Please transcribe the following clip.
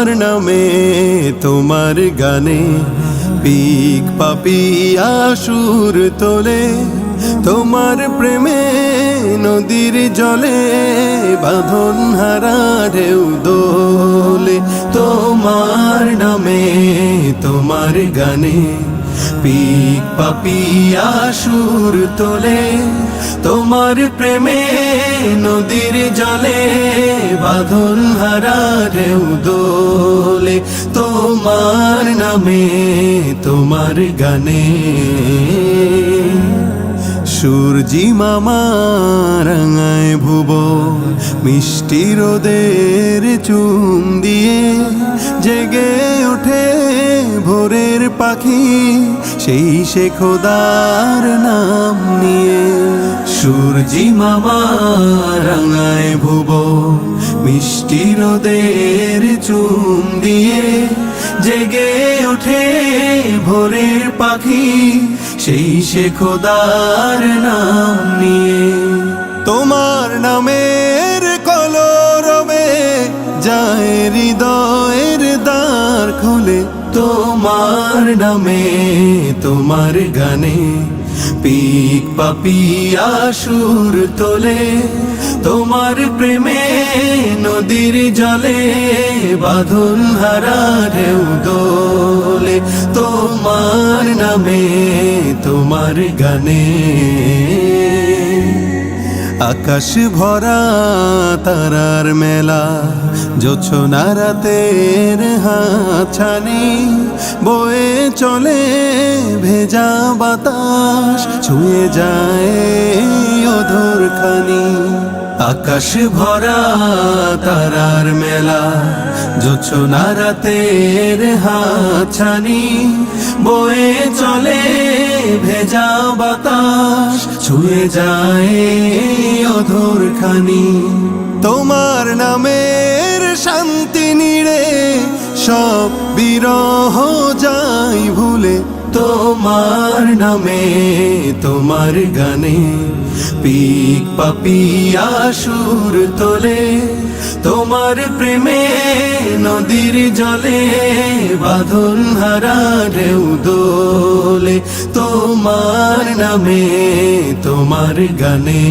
তোমার নামে তোমার গানে পিক পাপিয়া সুর তোলে, তোমার প্রেমে নদীর জলে বাঁধন হারা ঢেউ দোলে, তোমার নামে তোমার গানে পিক পাপিয়া সুর তোলে, তোমার প্রেমে নদীর জলে, বাঁধন হারা ঢেউ দোলে, তোমার নামে, তোমার গানে। সূর্যি মামা রাঙায় ভুব মিষ্টি রোদের চুন দিয়ে জেগে ওঠে ভোরের পাখি, সেই সে খোদার নাম নিয়ে। সূর্যি মামা রাঙায় ভুব, মিষ্টি রোদের চুম দিয়ে। জেগে ওঠে ভোরের পাখি, সেই সে খোদার নাম নিয়ে। তোমার নামের হৃদয়ের দ্বার খোলে, তোমার নামে, তোমার গানে। পিক পাপিয়া সুর তোলে, তোমার প্রেমে নদীর জলে, বাঁধন হারা ঢেউ দোলে। তোমার নামে, তোমার গানে। আকাশ ভরা তারার মেলা জোছনা রাতের হাছানি, বয়ে চলে ভেজা বাতাস, ছুঁয়ে যায় অধর খানি। আকাশ ভরা তারার মেলা জোছনা রাতের হাছানি, বয়ে চলে ভেজা বাতাস ছুঁয়ে যায় অধর খানি। তোমার নামের শান্তি নিড়ে সব বিরহ যাই ভুলে। তোমার নামে, তোমার গানে, পিক পাপিয়া সুর তোলে। তোমার প্রেমে নদীর জলে বাঁধন হারা ঢেউ দোলে তোমার নামে তোমার গানে।